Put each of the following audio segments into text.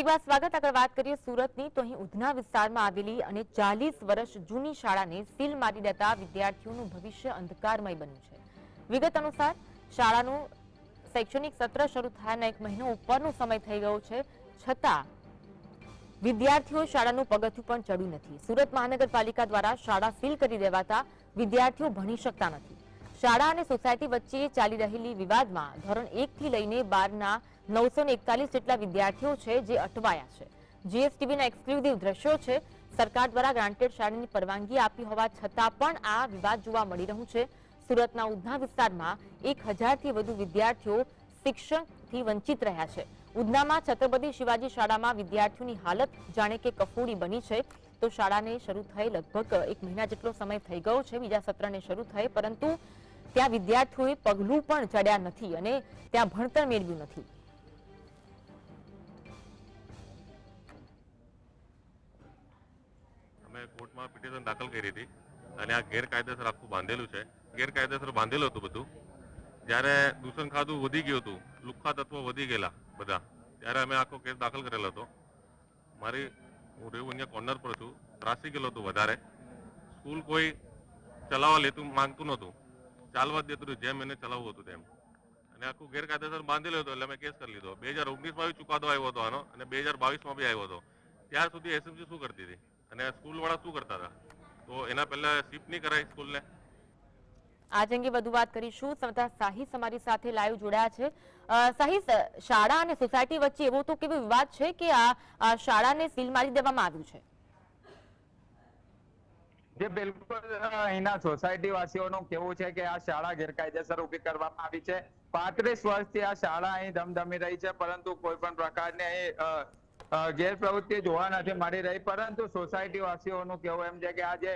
ફરીવાર સ્વાગત. આગળ વાત કરીએ સુરતની, તો અહીં ઉધના વિસ્તારમાં આવેલી અને ચાલીસ વર્ષ જૂની શાળાને સીલ મારી દેતા વિદ્યાર્થીઓનું ભવિષ્ય અંધકારમય બન્યું છે. વિગત અનુસાર, શાળાનું શૈક્ષણિક સત્ર શરૂ થયાના એક મહિનો ઉપરનો સમય થઈ ગયો છે. છતાં, વિદ્યાર્થીઓ શાળાનું પગથિયું પણ ચડ્યું નથી. સુરત મહાનગરપાલિકા દ્વારા શાળા સીલ કરી દેવાતા વિદ્યાર્થીઓ ભણી શકતા નથી. શાળા અને સોસાયટી વચ્ચે ચાલી રહેલી વિવાદમાં ધોરણ એક થી લઈને બારના નવસો એકતાલીસ જેટલા વિદ્યાર્થીઓ છે જે અટવાયા છે. જીએસટીવીના એક્સક્લુઝિવ દ્રશ્યો છે. સરકાર દ્વારા ગ્રાન્ટેડ શાળાની પરવાનગી આપી હોવા છતાં પણ આ વિવાદ જોવા મળી રહ્યું છે. સુરતના ઉધના વિસ્તારમાં એક હજારથી વધુ વિદ્યાર્થીઓ શિક્ષણથી વંચિત રહ્યા છે. ઉધનામાં છત્રપતિ શિવાજી શાળામાં વિદ્યાર્થીઓની હાલત જાણે કે કફોડી બની છે. તો શાળાને શરૂ થઈ લગભગ એક મહિના જેટલો સમય થઈ ગયો છે. બીજા સત્રને શરૂ થઈ, પરંતુ ત્યાં વિદ્યાર્થીઓએ પગલું પણ ચડ્યા નથી અને ત્યાં ભણતર મેળવ્યું નથી. અમે કોર્ટમાં પિટિશન દાખલ કરી હતી અને આ ગેરકાયદેસર આખું બાંધેલું છે. ગેરકાયદેસર બાંધેલું હતું બધું. જ્યારે દૂષણ ખાધું વધી ગયું હતું, લુખ્ખા તત્વો વધી ગયેલા બધા, ત્યારે અમે આખો કેસ દાખલ કરેલો હતો. મારી, હું રહેવું અહીંયા કોર્નર પર છું, ત્રાસી ગયેલો હતું વધારે. સ્કૂલ કોઈ ચલાવવા લેતું, માંગતું નહોતું. ચાલવા દેતું હતું જેમ એને ચલાવવું હતું તેમ. અને આખું ગેરકાયદેસર બાંધેલો હતો એટલે અમે કેસ કરી લીધો. બે હજાર ઓગણીસમાં બી ચુકાદો આવ્યો હતો આનો અને બે હજાર બાવીસમાં બી આવ્યો હતો. ત્યાર સુધી એસએમસી શું કરતી હતી? અને સ્કૂલવાળા શું કરતા હતા? તો એના પહેલા શિફ્ટ નહીં કરાય સ્કૂલને. આજ અંગે વધુ વાત કરીશું. સમતા સાહિસ અમારી સાથે લાઈવ જોડાયા છે. સાહિસ શાળા અને સોસાયટી વચ્ચે એવો તો કેવો વિવાદ છે કે આ શાળાને સીલ મારી દેવામાં આવ્યું છે? જે બિલકુલ અહીંના સોસાયટી વાસીઓનું કેવું છે કે આ શાળા ગેરકાયદેસર ઊભી કરવામાં આવી છે. પાંત્રીસ વર્ષથી આ શાળા અહીં ધમધમી રહી છે, પરંતુ કોઈ પણ પ્રકારની અહીં ગેરપ્રવૃત્તિ જોવા નથી મળી રહી. પરંતુ સોસાયટી વાસીઓનું કેવું એમ છે કે આ જે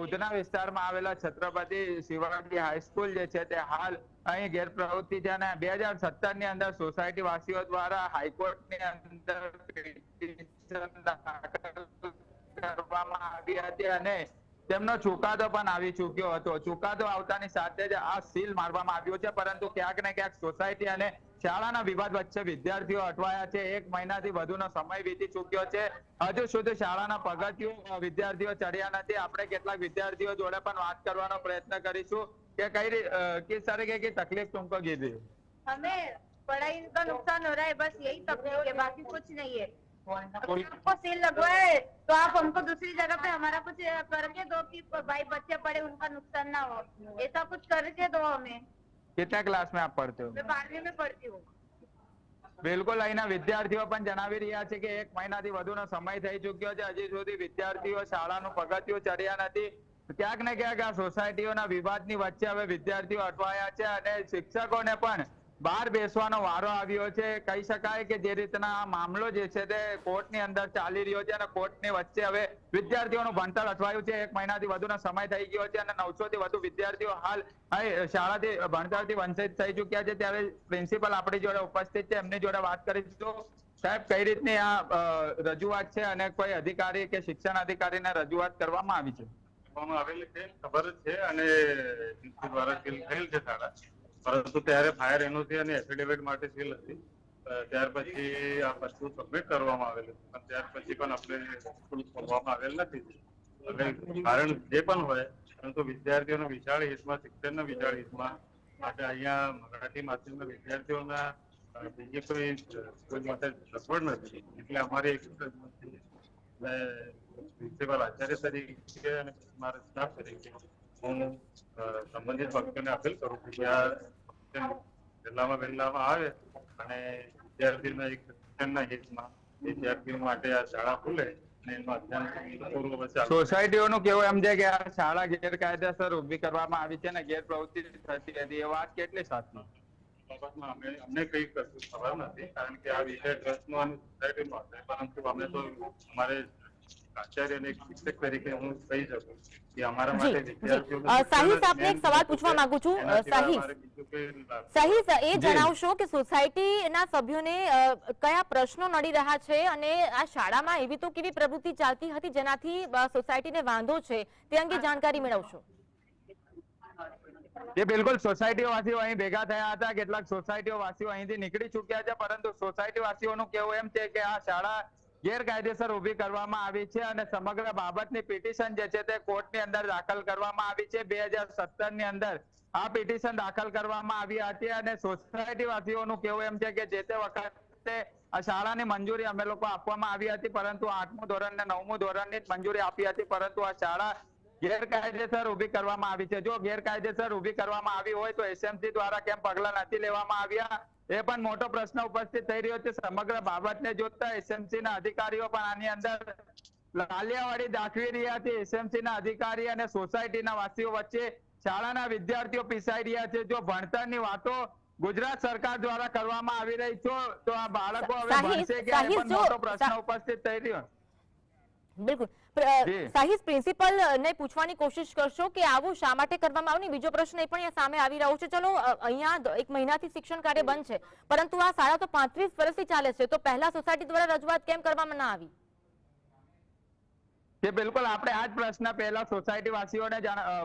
ઉધના વિસ્તારમાં આવેલા છત્રપતિ શિવાજી હાઈસ્કૂલ જે છે તે હાલ અહીં ગેરપ્રવૃત્તિ છે અને બે હજાર સત્તરની અંદર સોસાયટી વાસીઓ દ્વારા હાઈકોર્ટની અંદર કરવામાં આવી હતી અને તેમનો ચુકાદો પણ આવી ચૂક્યો હતો ચુકાદો આવતાની સાથે જ આ સીલ મારવામાં આવ્યો છે પરંતુ ક્યાંક ને ક્યાંક સોસાયટી અને શાળાના વિવાદ વચ્ચે વિદ્યાર્થીઓ અટવાયા છે એક મહિનાથી વધુનો સમય વીતી ચૂક્યો છે હજુ સુધી શાળાના પગથિયું અ, વિદ્યાર્થીઓ ચડ્યા નથી આપણે કેટલાક વિદ્યાર્થીઓ જોડે પણ વાત કરવાનો પ્રયત્ન કરીશું કે કઈ રી- અ, किस तरीके की तकलीफ तुमको गिरी हमें पढ़ाई का नुकसान हो रहा है बस यही तकलीफ है बाकी कुछ नहीं है अगर आपको सेल लगवाए तो आप हमको दूसरी जगह पे हमारा कुछ करके दो कि भाई बच्चे पढ़े उनका नुकसान ना हो ऐसा कुछ करके दो हमें कितने क्लास में आप पढ़ते हो मैं बारहवीं में पढ़ती हूँ બિલકુલ અહીંના વિદ્યાર્થીઓ પણ જણાવી રહ્યા છે કે એક મહિનાથી વધુનો સમય થઈ ચૂક્યો છે હજી સુધી વિદ્યાર્થીઓ શાળાનું પગથિયું ચડ્યા નથી ક્યાંક ને ક્યાંક આ સોસાયટીઓના વિવાદની વચ્ચે હવે વિદ્યાર્થીઓ અટવાયા છે અને શિક્ષકોને પણ બહાર બેસવાનો વારો આવ્યો છે. કહી શકાય કે જે રીતના મામલો જે છે તે કોર્ટની અંદર ચાલી રહ્યો છે અને કોર્ટની વચ્ચે હવે વિદ્યાર્થીઓનું ભણતર અટવાયું છે. એક મહિનાથી વધુનો સમય થઈ ગયો છે અને નવસો થી વધુ વિદ્યાર્થીઓ હાલ શાળાથી, ભણતરથી વંચિત થઈ ચુક્યા છે. ત્યારે પ્રિન્સિપલ આપણી જોડે ઉપસ્થિત છે. એમની જોડે વાત કરીશું. સાહેબ, કઈ રીતની આ રજૂઆત છે અને કોઈ અધિકારી કે શિક્ષણ અધિકારીને રજૂઆત કરવામાં આવી છે? કરવામાં આવેલી છે. ખબર છે અને દ્વારા ફેલ થયેલ છે શાળા. પરંતુ ત્યારે ફાયર એનઓસી અને એફિડેવિટ માટે સીલ હતી. ત્યાર પછી આ વસ્તુ સબમિટ કરવામાં આવેલું પણ ત્યાર પછી પણ આપણે સ્કૂલ આવેલ નથી. કારણ જે પણ હોય, પરંતુ વિદ્યાર્થીઓના વિશાળ હિતમાં, શિક્ષણના વિશાળ હિતમાં, માટે અહીંયા મરાઠી માધ્યમના વિદ્યાર્થીઓના બીજી કોઈ કોઈ માટે સગવડ નથી. એટલે અમારી એક પ્રિન્સિપલ આચાર્ય તરીકે અને મારા સ્ટાફ તરીકે હું સંબંધિત ભક્તોને અપીલ કરું છું કે આ વહેલામાં વહેલામાં આવે અને વિદ્યાર્થીના એક શિક્ષણના હિતમાં વિદ્યાર્થીઓ માટે આ શાળા ખુલે સોસાયટીઓનું કેવું એમ છે કે આ શાળા ગેરકાયદેસર ઊભી કરવામાં આવી છે ને ગેરપ્રવૃત્તિ થતી હતી એ વાત કેટલી સાથનો બાબતમાં અમે અમને કઈ ખબર નથી કારણ કે આ વિષય ટ્રસ્ટનો અને સોસાયટીનો હશે પરંતુ અમે તો અમારે આચાર્ય અને શિક્ષક તરીકે હું કહી શકું કે અમારા માટે જી. વિદ્યાર્થીઓનું અ, સાહિલ, શિક્ષણ જ આપને એક સવાલ પૂછવા માંગુ છું. અ, એના સિવાય સાહિલ. અમારે બીજું કંઈ લાભ સહી એ જણાવશો કે સોસાયટીના સભ્યોને કયા પ્રશ્નો નડી રહ્યા છે અને આ શાળામાં એવી તો કેવી પ્રવૃત્તિ ચાલતી હતી જેનાથી સોસાયટી સોસાયટીને વાંધો છે? તે અંગે જાણકારી મેળવશો. જે બિલકુલ સોસાયટી વાસીઓ અહીં ભેગા થયા હતા. કેટલાક સોસાયટીઓ વાસીઓ અહીંથી નીકળી ચૂક્યા છે પરંતુ સોસાયટી વાસીઓનું કેવું એમ છે કે આ શાળા ગેરકાયદેસર ઊભી કરવામાં આવી છે અને સમગ્ર બાબતની પિટિશન જે છે તે કોર્ટની અંદર દાખલ કરવામાં આવી છે. બે ની અંદર આ પિટિશન દાખલ કરવામાં આવી હતી અને સોસાયટી વાસીઓનું કેવું એમ છે કે જે તે વખતે શાળાની મંજૂરી અમે લોકો આપવામાં આવી હતી, પરંતુ આઠમું ધોરણ ને નવમું ધોરણની જ મંજૂરી આપી હતી, પરંતુ આ શાળા ગેરકાયદેસર ઊભી કરવામાં આવી છે. જો ગેરકાયદેસર ઊભી કરવામાં આવી હોય તો એસએમસી દ્વારા કેમ પગલા નથી લેવામાં આવ્યા? એ પણ મોટો પ્રશ્ન ઉપસ્થિત થઈ રહ્યો છે. સમગ્ર બાબતને જોતા એસએમસી ના અધિકારીઓ પણ આની અંદર લાલિયાવાડી દાખવી રહ્યા છે. એસએમસી ના અધિકારી અને સોસાયટીના વાસીઓ વચ્ચે શાળાના વિદ્યાર્થીઓ પીસાઈ રહ્યા છે. જો ભણતરની વાતો ગુજરાત સરકાર દ્વારા કરવામાં આવી રહી છો તો આ બાળકો હવે ભણશે કે મોટો પ્રશ્ન ઉપસ્થિત થઈ રહ્યો. બિલકુલ. સાહિસ પ્રિન્સિપલ ને પૂછવાની કોશિશ કરશો કે આવું શા માટે કરવામાં આવ્યું? બીજો પ્રશ્ન એ પણ સામે આવી રહ્યો છે. ચલો અહીંયા એક મહિનાથી શિક્ષણ કાર્ય બંધ છે. પરંતુ આ શાળા તો પાંત્રીસ વર્ષથી ચાલે છે. તો પહેલા સોસાયટી દ્વારા રજૂઆત કેમ કરવામાં ના આવી? જે બિલકુલ આપણે આ જ પ્રશ્ન પહેલા સોસાયટી વાસીઓને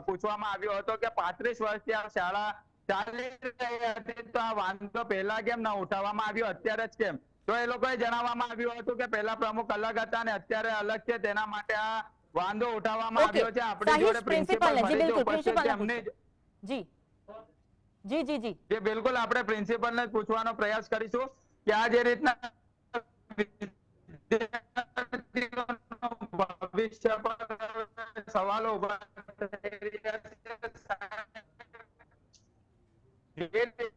પૂછવામાં આવ્યો હતો કે પાંત્રીસ વર્ષથી આ શાળા ચાલી રહી હતી તો આ વાંધો પહેલા કેમ ના ઉઠાવવામાં આવ્યો? અત્યારે જ કેમ? તો એ લોકોએ જણાવવામાં આવ્યું હતું કે પહેલા પ્રમુખ અલગ હતા અને અત્યારે અલગ છે. તેના માટે આ વાંધો ઉઠાવવામાં આવ્યો છે. આપણી જોડે પ્રિન્સિપલ ઉપસ્થિત જ જી. જી જી જી. જે બિલકુલ આપણે પ્રિન્સિપલ ને પૂછવાનો પ્રયાસ કરીશું કે આ જે રીતના ભવિષ્ય પર સવાલો ઊભા થઈ રહ્યા છે.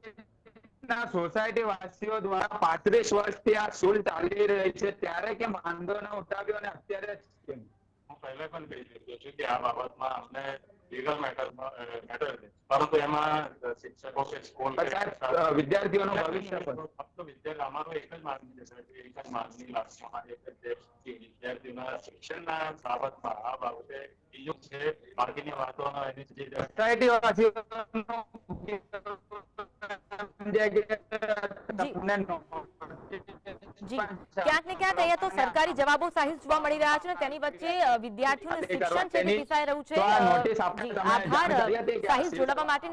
જે સોસાયટી વાસીઓ દ્વારા પાંત્રીસ વર્ષથી આ સ્કૂલ ચાલી રહી છે. ત્યારે કેમ આંદોલન ઉઠાવ્યો અને અત્યારે જ કેમ? હું પહેલા પણ કહી ચુક્યો છું કે આ બાબતમાં અમને લીગલ મેટર મેટર છે. પરંતુ એમાં શિક્ષકો કે સ્કૂલ વિદ્યાર્થીઓનું ભવિષ્ય પણ. ફક્ત વિદ્યાર્થી અમારો એક જ માગણી છે. એક જ માંગણી લાગવામાં એક જ કે વિદ્યાર્થીઓના શિક્ષણના બાબતમાં આ બાબતે બીજું છે. બાકીની વાતોનો એની જે સોસાયટી વાસીઓનું ક્યાંક ને ક્યાંક અહીંયા તો સરકારી જવાબો સાહિલ જોવા મળી રહ્યા છે ને તેની વચ્ચે વિદ્યાર્થીઓ વિદ્યાર્થીઓનું શિક્ષણ છે તે પીસાઈ રહ્યું છે. આભાર. સાહિલ જોડાવા માટે